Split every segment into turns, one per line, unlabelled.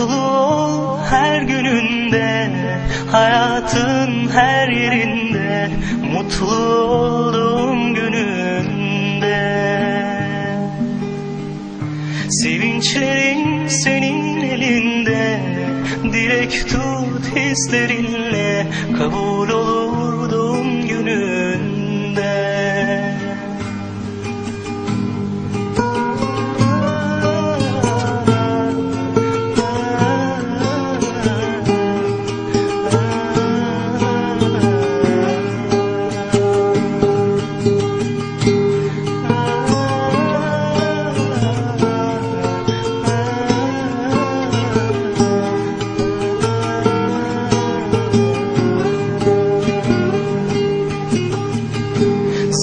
ol her gününde Hayatın her yerinde Mutlu olduğum gününde. Sevinçlerin senin elinde Dilek tut hislerinle Kabul olur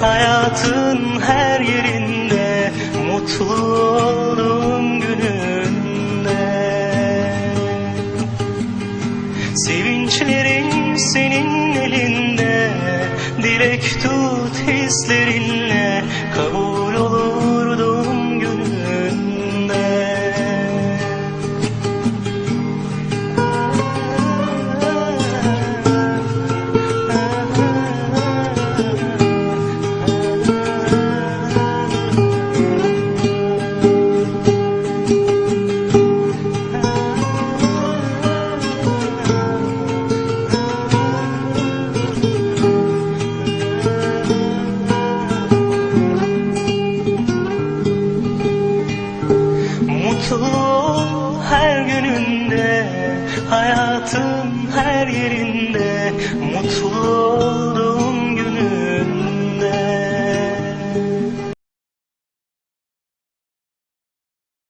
Hayatın her yerinde Mutlu olduğum gününde Sevinçlerin senin elinde Dilek tut hislerinle Kabul olur Mutlu ol her gününde Hayatın her yerinde. Mutlu